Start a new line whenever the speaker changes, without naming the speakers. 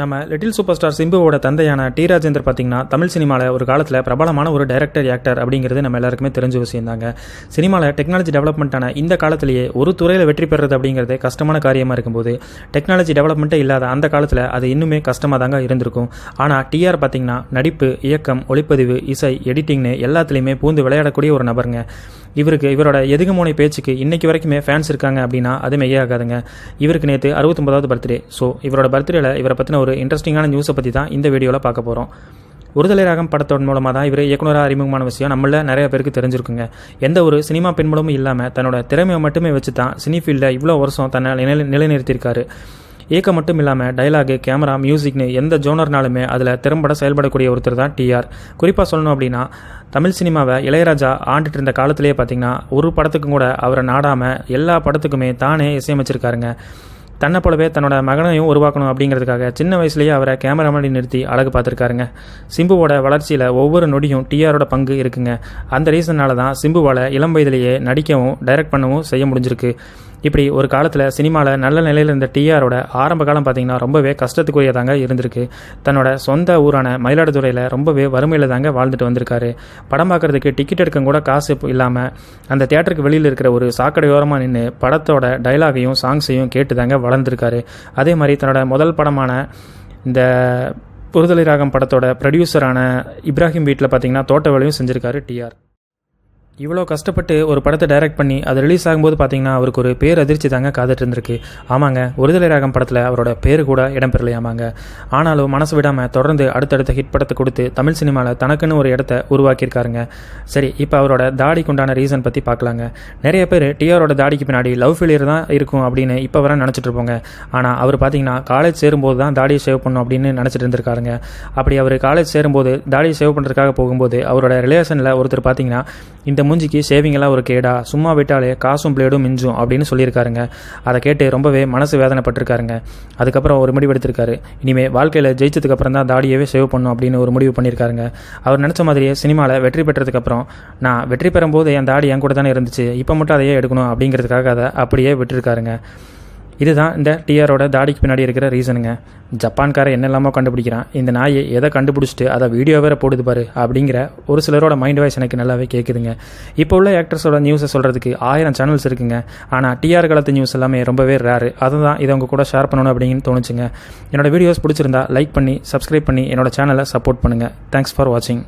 நம்ம little super star சிம்புவோட தந்தையான டி ராஜேந்தர் பார்த்தீங்கன்னா தமிழ் சினிமாவில் ஒரு காலத்தில் பிரபலமான ஒரு டைரக்டர் ஆக்டர் அப்படிங்கிறது நம்ம எல்லாருக்குமே தெரிஞ்ச விஷயம் தாங்க. சினிமாவில் டெக்னாலஜி டெவலப்மெண்ட்டான இந்த காலத்திலேயே ஒரு துறையில் வெற்றி பெறுறது அப்படிங்கிறது கஷ்டமான காரியமாக இருக்கும்போது டெக்னாலஜி டெவலப்மெண்ட்டே இல்லாத அந்த காலத்தில் அது இன்னுமே கஷ்டமாக தாங்க இருந்திருக்கும். ஆனால் டிஆர் பார்த்தீங்கன்னா நடிப்பு இயக்கம் ஒளிப்பதிவு இசை எடிட்டிங்னு எல்லாத்துலேயுமே பூந்து விளையாடக்கூடிய ஒரு நபருங்க. இவருக்கு இவரோட எதுகமோனை பேச்சுக்கு இன்னைக்கு வரைக்குமே ஃபேன்ஸ் இருக்காங்க அப்படின்னா அது மெய்யாகாதுங்க இவருக்கு நேற்று அறுபத்தொம்பதாவது பர்த்டே ஸோ இவரோட பர்த்டேல இவரை பற்றின ஒரு இன்ட்ரெஸ்டிங்கான நியூஸை பற்றி தான் இந்த வீடியோவில் பார்க்க போகிறோம் ஒருதலை ராகம் படத்தோட மூலமாக தான் இவர் இயக்குனராக அறிமுகமான விஷயம். நம்மள நிறைய பேருக்கு தெரிஞ்சிருக்குங்க. எந்த ஒரு சினிமா பின்புலமும் இல்லாமல் தன்னோட திறமையை மட்டுமே வச்சு தான் சினி ஃபீல்டில் இவ்வளோ வருஷம் தன்னை நிலை நிலைநிறுத்தியிருக்காரு. இயக்கம் மட்டும் இல்லாமல் டைலாகு கேமரா மியூசிக்னு எந்த ஜோனர்னாலுமே அதில் திறம்பட செயல்படக்கூடிய ஒருத்தர் தான் டிஆர் குறிப்பாக சொல்லணும் அப்படின்னா தமிழ் சினிமாவை இளையராஜா ஆண்டுட்டு இருந்த காலத்திலேயே பார்த்தீங்கன்னா ஒரு படத்துக்கும் கூட அவரை நாடாமல் எல்லா படத்துக்குமே தானே இசையமைச்சிருக்காருங்க. தன்னை போலவே தன்னோட மகனையும் உருவாக்கணும் அப்படிங்கிறதுக்காக சின்ன வயசுலேயே அவரை கேமராமேன் நிறுத்தி அழகு பார்த்துருக்காருங்க. சிம்புவோட வளர்ச்சியில் ஒவ்வொரு நொடியும் டிஆரோட பங்கு இருக்குங்க. அந்த ரீசனால தான் சிம்புவால் இளம் வயதிலேயே நடிக்கவும் டைரக்ட் பண்ணவும் செய்ய முடிஞ்சிருக்கு. இப்படி ஒரு காலத்தில் சினிமாவில் நல்ல நிலையில் இருந்த டிஆரோட ஆரம்ப காலம் பார்த்தீங்கன்னா ரொம்பவே கஷ்டத்துக்குரியதாங்க இருந்திருக்கு. தன்னோட சொந்த ஊரான மயிலாடுதுறையில் ரொம்பவே வறுமையில் தாங்க வாழ்ந்துட்டு வந்திருக்காரு. படம் பார்க்குறதுக்கு டிக்கெட் எடுக்க கூட காசு இல்லாமல் அந்த தேட்டருக்கு வெளியில் இருக்கிற ஒரு சாக்கடையோரமாக நின்று படத்தோட டைலாகையும் சாங்ஸையும் கேட்டு தாங்க வளர்ந்துருக்காரு. அதே மாதிரி தன்னோட முதல் படமான இந்த புரிதலை ராகம் படத்தோட ப்ரொடியூசரான இப்ராஹிம் வீட்டில் பார்த்தீங்கன்னா தோட்ட வேலையும் செஞ்சுருக்காரு டிஆர் இவ்வளோ கஷ்டப்பட்டு ஒரு படத்தை டைரக்ட் பண்ணி அது ரிலீஸ் ஆகும்போது பார்த்தீங்கன்னா அவருக்கு ஒரு பேர் அதிர்ச்சி தாங்க காத்துட்டு இருந்திருக்கு ஆமாங்க ஒருதலை ராகம் படத்தில் அவரோட பேர் கூட இடம்பெறலையாமாங்க. ஆனாலும் மனசு விடாமல் தொடர்ந்து அடுத்தடுத்த ஹிட் படத்தை கொடுத்து தமிழ் சினிமாவில் தனக்குன்னு ஒரு இடத்த உருவாக்கியிருக்காருங்க. சரி இப்போ அவரோட தாடிக்கு உண்டான ரீசன் பற்றி பார்க்கலாங்க நிறைய பேர் டிஆரோட தாடிக்கு பின்னாடி லவ் ஃபெயிலியர் தான் இருக்கும் அப்படின்னு இப்போ வர நினச்சிட்டு இருப்போங்க ஆனால் அவர் பார்த்தீங்கன்னா காலேஜ் சேரும்போது தான் தாடியை சேவ் பண்ணும் அப்படின்னு நினச்சிட்டு இருந்திருக்காருங்க அப்படி அவர் காலேஜ் சேரும்போது தாடியை சேவ் பண்ணுறதுக்காக போகும்போது அவரோட ரிலேஷனில் ஒருத்தர் பார்த்தீங்கன்னா இந்த மூஞ்சிக்கு சேவிங்கெல்லாம் ஒரு கேடா. சும்மா விட்டாலே காசும் பிளேடும் மிஞ்சும் அப்படின்னு சொல்லியிருக்காருங்க. அதை கேட்டு ரொம்பவே மனசு வேதனைப்பட்டிருக்காருங்க. அதுக்கப்புறம் ஒரு முடிவு எடுத்திருக்காரு. இனிமேல் வாழ்க்கையில் ஜெயிச்சதுக்கு அப்புறம் தான் தாடியவே சேவ் பண்ணும் அப்படின்னு ஒரு முடிவு பண்ணியிருக்காருங்க. அவர் நினச்ச மாதிரியே சினிமாவில் வெற்றி பெற்றதுக்கப்புறம் நான் வெற்றி பெறும்போது என் தாடி என் கூட தானே இருந்துச்சு. இப்போ மட்டும் அதையே எடுக்கணும் அப்படிங்கிறதுக்காக அதை அப்படியே விட்டுருக்காருங்க. இதுதான் இந்த டிஆரோட தாடிக்கு பின்னாடி இருக்கிற ரீசனுங்க ஜப்பான்கார என்னெல்லாமோ கண்டுபிடிக்கிறான்? இந்த நாயை எதை கண்டுபிடிச்சிட்டு அதை வீடியோ வேற போடுது பாரு அப்படிங்கிற ஒரு சிலரோட மைண்ட் வாய்ஸ் எனக்கு நல்லாவே கேட்குதுங்க இப்போ உள்ள ஆக்டர்ஸோட நியூஸை சொல்கிறதுக்கு ஆயிரம் சேனல்ஸ் இருக்குங்க. ஆனால் டிஆர் காலத்து நியூஸ் எல்லாமே ரொம்பவே ரேரு அதுதான் இதை உங்கள் கூட ஷேர் பண்ணணும் அப்படின்னு தோணுச்சுங்க. என்னோட வீடியோஸ் பிடிச்சிருந்தா லைக் பண்ணி சப்ஸ்கிரைப் பண்ணி என்னோட சேனலை சப்போர்ட் பண்ணுங்கள் தேங்க்ஸ் ஃபார் வாட்சிங்